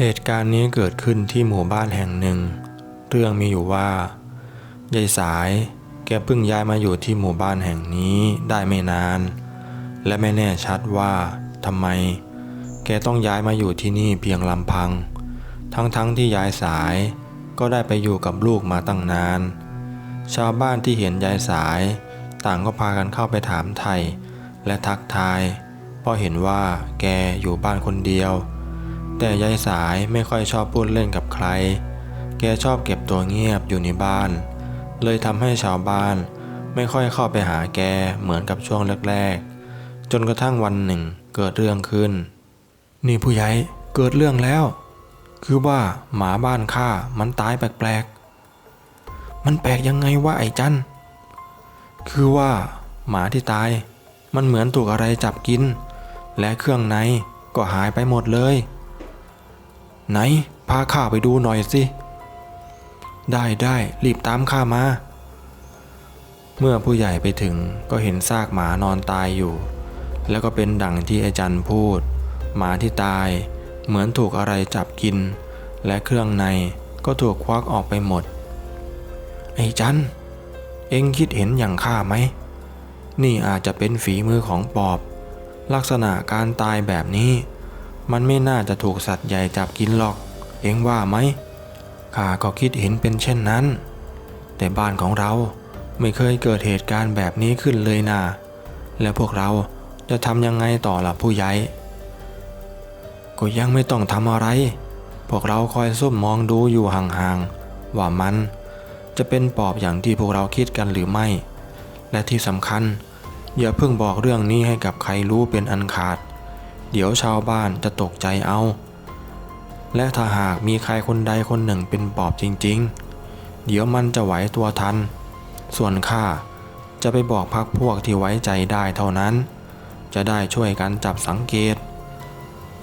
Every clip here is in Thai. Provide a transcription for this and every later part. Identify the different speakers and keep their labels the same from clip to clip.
Speaker 1: เหตุการณ์นี้เกิดขึ้นที่หมู่บ้านแห่งหนึ่ง เรื่องมีอยู่ว่ายายสายแกเพิ่งย้ายมาอยู่ที่หมู่บ้านแห่งนี้ได้ไม่นาน และไม่แน่ชัดว่าทำไม แกต้องย้ายมาอยู่ที่นี่เพียงลำพัง ทั้งๆทที่ยายสายก็ได้ไปอยู่กับลูกมาตั้งนาน ชาวบ้านที่เห็นยายสาย ต่างก็พากันเข้าไปถามไทยและทักทายเพราะเห็นว่าแกอยู่บ้านคนเดียว แต่ยายสายไม่ค่อยชอบพูดเล่นกับใคร แกชอบเก็บตัวเงียบอยู่ในบ้าน เลยทำให้ชาวบ้าน ไม่ค่อยเข้าไปหาแกเหมือนกับช่วงแรกๆ จนกระทั่งวันหนึ่งเกิดเรื่องขึ้น นี่ผู้ใหญ่เกิดเรื่องแล้ว คือว่าหมาบ้านข้ามันตายแปลกๆ มันแปลกยังไงวะไอ้จันคือว่าหมาที่ตาย มันเหมือนถูกอะไรจับกิน และเครื่องในก็หายไปหมดเลย ไหน พาข้าไปดูหน่อยสิ ได้ได้รีบตามข้ามา เมื่อผู้ใหญ่ไปถึงก็เห็นซากหมานอนตายอยู่ แล้วก็เป็นดังที่อาจารย์พูด หมาที่ตายเหมือนถูกอะไรจับกิน และเครื่องในก็ถูกควักออกไปหมด ไอ้จันเอ็งคิดเห็นอย่างข้าไหม นี่อาจจะเป็นฝีมือของปอบ ลักษณะการตายแบบนี้ มันไม่น่าจะถูกสัตว์ใหญ่จับกินหรอก เอ็งว่าไหมข้าก็คิดเห็นเป็นเช่นนั้น แต่บ้านของเราไม่เคยเกิดเหตุการณ์แบบนี้ขึ้นเลยนะแล้วพวกเราจะทำยังไงต่อล่ะผู้ใหญ่ก็ยังไม่ต้องทำอะไร พวกเราคอยซุ่มมองดูอยู่ห่างๆ ว่ามันจะเป็นปอบอย่างที่พวกเราคิดกันหรือไม่ และที่สำคัญ อย่าเพิ่งบอกเรื่องนี้ให้กับใครรู้เป็นอันขาด เดี๋ยวชาวบ้านจะตกใจเอา และถ้าหากมีใครคนใดคนหนึ่งเป็นปอบจริง ๆ เดี๋ยวมันจะไหวตัวทัน ส่วนข้าจะไปบอกพักพวกที่ไว้ใจได้เท่านั้น จะได้ช่วยกันจับสังเกต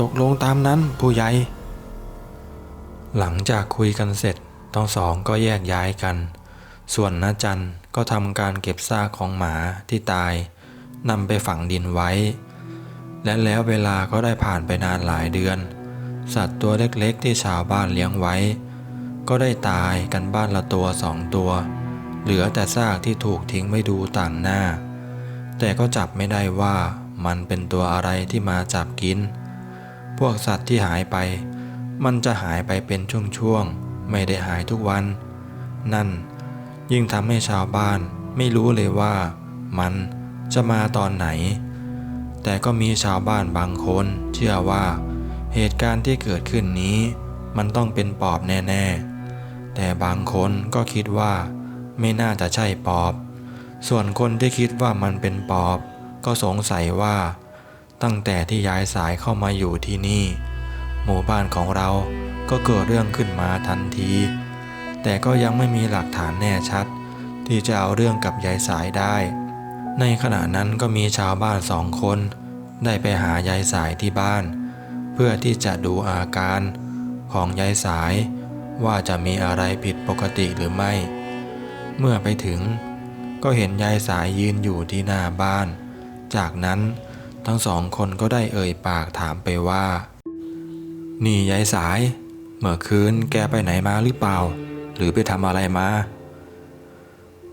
Speaker 1: ตกลงตามนั้นผู้ใหญ่ หลังจากคุยกันเสร็จทั้งสองก็แยกย้ายกัน ส่วนน้าจันก็ทำการเก็บซากของหมาที่ตายนำไปฝังดินไว้ และแล้วเวลาก็ได้ผ่านไปนานหลายเดือน สัตว์ตัวเล็กๆ ที่ชาวบ้านเลี้ยงไว้ ก็ได้ตายกันบ้านละตัวสองตัว เหลือแต่ซากที่ถูกทิ้งไว้ดูต่างหน้า แต่ก็จับไม่ได้ว่ามันเป็นตัวอะไรที่มาจับกิน พวกสัตว์ที่หายไป มันจะหายไปเป็นช่วงๆ ไม่ได้หายทุกวัน นั่นยิ่งทำให้ชาวบ้านไม่รู้เลยว่ามันจะมาตอนไหน แต่ก็มีชาวบ้านบางคนเชื่อว่า เหตุการณ์ที่เกิดขึ้นนี้ มันต้องเป็นปอบแน่ๆ แต่บางคนก็คิดว่า ไม่น่าจะใช่ปอบ ส่วนคนที่คิดว่ามันเป็นปอบ ก็สงสัยว่า ตั้งแต่ที่ย้ายสายเข้ามาอยู่ที่นี่ หมู่บ้านของเราก็เกิดเรื่องขึ้นมาทันที แต่ก็ยังไม่มีหลักฐานแน่ชัด ที่จะเอาเรื่องกับยายสายได้ ในขณะนั้นก็มีชาวบ้านสองคน ได้ไปหายายสายที่บ้าน เพื่อที่จะดูอาการของยายสายว่าจะมีอะไรผิดปกติหรือไม่ เมื่อไปถึง ก็เห็นยายสายยืนอยู่ที่หน้าบ้าน จากนั้นทั้งสองคนก็ได้เอ่ยปากถามไปว่า นี่ยายสาย เมื่อคืนแกไปไหนมาหรือเปล่า หรือไปทำอะไรมา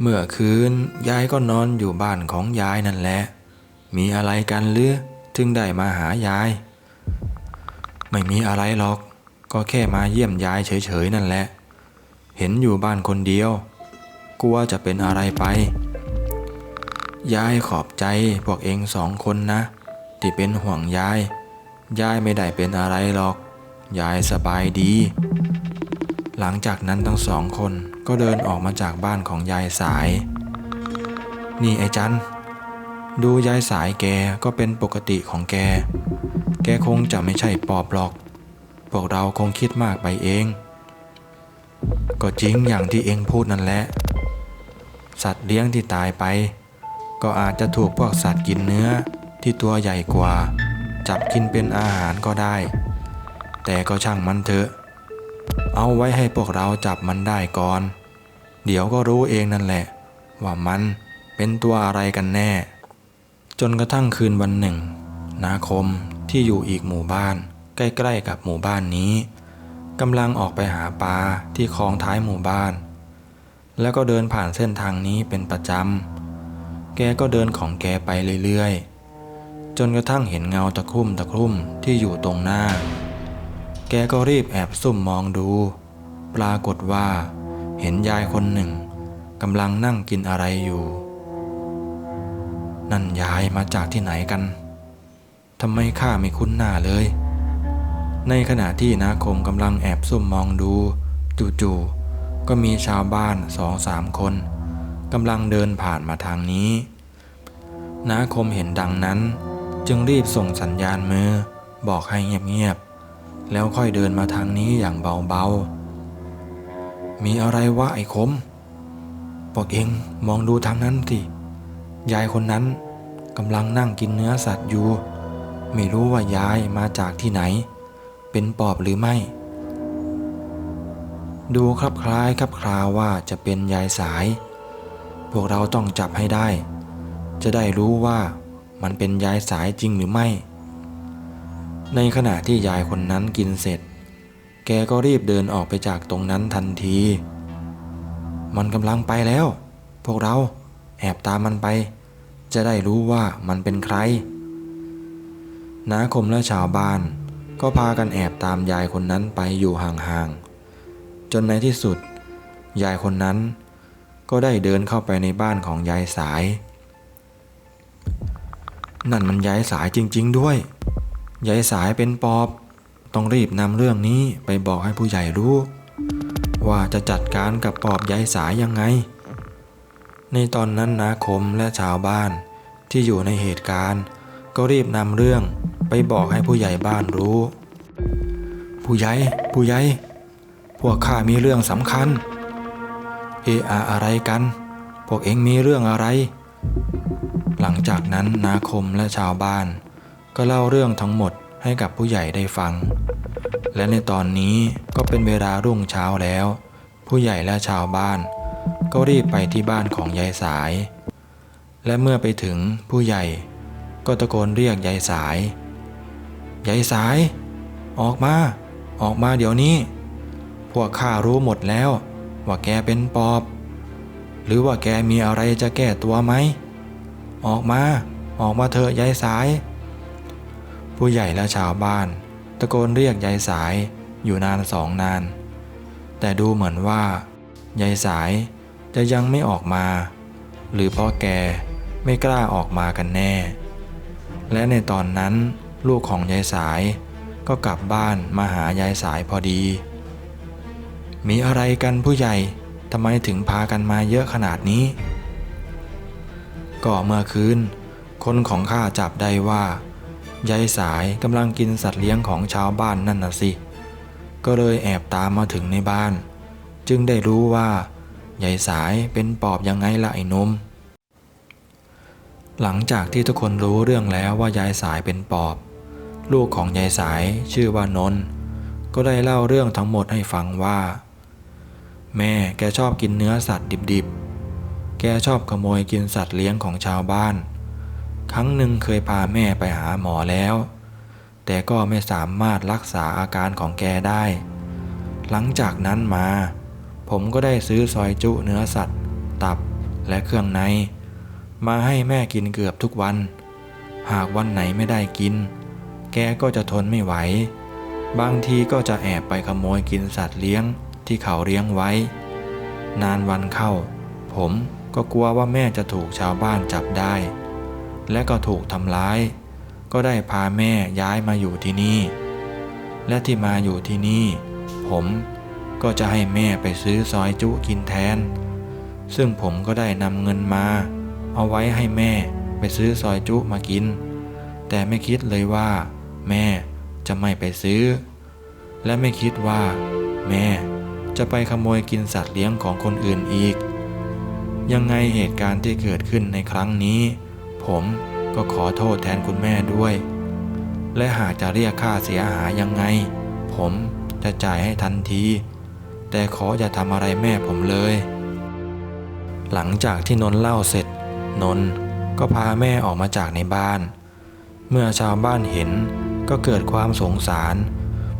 Speaker 1: เมื่อคืนยายก็นอนอยู่บ้านของยายนั่นแหละ มีอะไรกันหรือถึงได้มาหายาย ไม่มีอะไรหรอก ก็แค่มาเยี่ยมยายเฉยๆนั่นแหละ เห็นอยู่บ้านคนเดียว กลัวจะเป็นอะไรไป ยายขอบใจพวกเองสองคนนะ ที่เป็นห่วงยาย ยายไม่ได้เป็นอะไรหรอก ยายสบายดี หลังจากนั้นทั้งสองคนก็เดินออกมาจากบ้านของยายสาย นี่ไอ้จันดูยายสายแกก็เป็นปกติของแก แกคงจะไม่ใช่ปอบหรอก พวกเราคงคิดมากไปเอง ก็จริงอย่างที่เองพูดนั่นแหละ สัตว์เลี้ยงที่ตายไป ก็อาจจะถูกพวกสัตว์กินเนื้อที่ตัวใหญ่กว่า จับกินเป็นอาหารก็ได้ แต่ก็ช่างมันเถอะ เอาไว้ให้พวกเราจับมันได้ก่อน เดี๋ยวก็รู้เองนั่นแหละ ว่ามันเป็นตัวอะไรกันแน่ จนกระทั่งคืนวันหนึ่ง นาคมที่อยู่อีกหมู่บ้าน ใกล้ๆกับหมู่บ้านนี้กำลังออกไปหาปลาที่คลองท้ายหมู่บ้าน แล้วก็เดินผ่านเส้นทางนี้เป็นประจำ แกก็เดินของแกไปเรื่อยๆ จนกระทั่งเห็นเงาตะคุ่มตะคุ่มที่อยู่ตรงหน้า แกก็รีบแอบซุ่มมองดู ปรากฏว่า เห็นยายคนหนึ่งกำลังนั่งกินอะไรอยู่ นั่นยายมาจากที่ไหนกันทำไมข้าไม่คุ้นหน้าเลย ในขณะที่นาคมกำลังแอบซุ่มมองดู จู่ๆก็มีชาวบ้านสองสามคนกำลังเดินผ่านมาทางนี้ นาคมเห็นดังนั้น จึงรีบส่งสัญญาณมือ บอกให้เงียบ แล้วค่อยเดินมาทางนี้อย่างเบาๆ มีอะไรวะไอ้คมพวกเองมองดูทางนั้นสิ ยายคนนั้นกำลังนั่งกินเนื้อสัตว์อยู่ ไม่รู้ว่ายายมาจากที่ไหน เป็นปอบหรือไม่ ดูคลับคล้ายคลับคลาว่าจะเป็นยายสาย พวกเราต้องจับให้ได้ จะได้รู้ว่ามันเป็นยายสายจริงหรือไม่ ในขณะที่ยายคนนั้นกินเสร็จ แกก็รีบเดินออกไปจากตรงนั้นทันที มันกำลังไปแล้ว พวกเราแอบตามมันไป จะได้รู้ว่ามันเป็นใคร นาคมและชาวบ้าน ก็พากันแอบตามยายคนนั้นไปอยู่ห่างๆ จนในที่สุด ยายคนนั้นก็ได้เดินเข้าไปในบ้านของยายสาย นั่นมันยายสายจริง ๆ ด้วย ยายสายเป็นปอบ ต้องรีบนำเรื่องนี้ไปบอกให้ผู้ใหญ่รู้ ว่าจะจัดการกับปอบยายสายยังไง ในตอนนั้นนาคมและชาวบ้านที่อยู่ในเหตุการณ์ ก็รีบนำเรื่องไปบอกให้ผู้ใหญ่บ้านรู้ ผู้ใหญ่ ผู้ใหญ่ พวกข้ามีเรื่องสำคัญ เอออะไรกัน พวกเองมีเรื่องอะไร หลังจากนั้นนาคมและชาวบ้าน ก็เล่าเรื่องทั้งหมดให้กับผู้ใหญ่ได้ฟัง และในตอนนี้ก็เป็นเวลารุ่งเช้าแล้ว ผู้ใหญ่และชาวบ้าน ก็รีบไปที่บ้านของยายสาย และเมื่อไปถึงผู้ใหญ่ ก็ตะโกนเรียกยายสายยายสาย ออกมา ออกมาเดี๋ยวนี้ พวกข้ารู้หมดแล้ว ว่าแกเป็นปอบ หรือว่าแกมีอะไรจะแก้ตัวไหม ออกมา ออกมาเถอะยายสาย ผู้ใหญ่และชาวบ้าน ตะโกนเรียกยายสายอยู่นานสองนาน แต่ดูเหมือนว่ายายสายจะยังไม่ออกมา หรือเพราะแกไม่กล้าออกมากันแน่ และในตอนนั้นลูกของยายสายก็กลับบ้านมาหายายสายพอดี มีอะไรกันผู้ใหญ่ทำไมถึงพากันมาเยอะขนาดนี้ ก็เมื่อคืนคนของข้าจับได้ว่า ยายสายกำลังกินสัตว์เลี้ยงของชาวบ้านนั่นน่ะสิ ก็เลยแอบตามมาถึงในบ้าน จึงได้รู้ว่ายายสายเป็นปอบยังไงละไอ้หนม หลังจากที่ทุกคนรู้เรื่องแล้วว่ายายสายเป็นปอบ ลูกของยายสายชื่อว่านนท์ก็ได้เล่าเรื่องทั้งหมดให้ฟังว่า แม่แกชอบกินเนื้อสัตว์ดิบๆ แกชอบขโมยกินสัตว์เลี้ยงของชาวบ้าน ครั้งหนึ่งเคยพาแม่ไปหาหมอแล้ว แต่ก็ไม่สามารถรักษาอาการของแกได้ หลังจากนั้นมา ผมก็ได้ซื้อซอยจุเนื้อสัตว์ ตับและเครื่องใน มาให้แม่กินเกือบทุกวัน หากวันไหนไม่ได้กิน แกก็จะทนไม่ไหว บางทีก็จะแอบไปขโมยกินสัตว์เลี้ยงที่เขาเลี้ยงไว้ นานวันเข้า ผมก็กลัวว่าแม่จะถูกชาวบ้านจับได้ และก็ถูกทำร้าย ก็ได้พาแม่ย้ายมาอยู่ที่นี่ และที่มาอยู่ที่นี่ ผมก็จะให้แม่ไปซื้อซอยจุกินแทน ซึ่งผมก็ได้นำเงินมา เอาไว้ให้แม่ไปซื้อซอยจุมากิน แต่ไม่คิดเลยว่า แม่จะไม่ไปซื้อ และไม่คิดว่า แม่จะไปขโมยกินสัตว์เลี้ยงของคนอื่นอีก ยังไงเหตุการณ์ที่เกิดขึ้นในครั้งนี้ ผมก็ขอโทษแทนคุณแม่ด้วย และหากจะเรียกค่าเสียหายยังไง ผมจะจ่ายให้ทันที แต่ขออย่าทำอะไรแม่ผมเลย หลังจากที่นนท์เล่าเสร็จ นนท์ก็พาแม่ออกมาจากในบ้าน เมื่อชาวบ้านเห็นก็เกิดความสงสารพ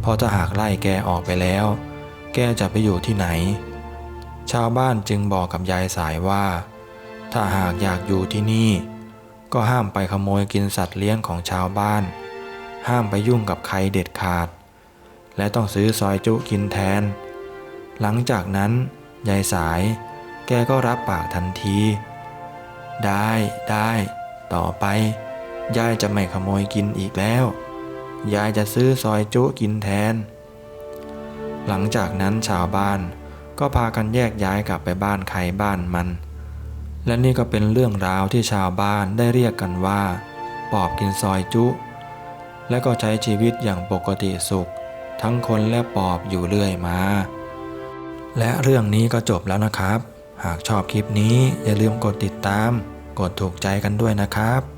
Speaker 1: เพราะหากไล่แกออกไปแล้ว แกจะไปอยู่ที่ไหน ชาวบ้านจึงบอกกับยายสายว่า ถ้าหากอยากอยู่ที่นี่ ก็ห้ามไปขโมยกินสัตว์เลี้ยงของชาวบ้าน ห้ามไปยุ่งกับใครเด็ดขาด และต้องซื้อซอยจุกินแทน หลังจากนั้นยายสายแกก็รับปากทันที ได้ได้ ต่อไป ยายจะไม่ขโมยกินอีกแล้ว ยายจะซื้อซอยจุกินแทน หลังจากนั้นชาวบ้านก็พากันแยกย้ายกลับไปบ้านใครบ้านมัน และนี่ก็เป็นเรื่องราวที่ชาวบ้านได้เรียกกันว่า ปอบกินซอยจุ และก็ใช้ชีวิตอย่างปกติสุข ทั้งคนและปอบอยู่เรื่อยมา และเรื่องนี้ก็จบแล้วนะครับ หากชอบคลิปนี้อย่าลืมกดติดตาม กดถูกใจกันด้วยนะครับ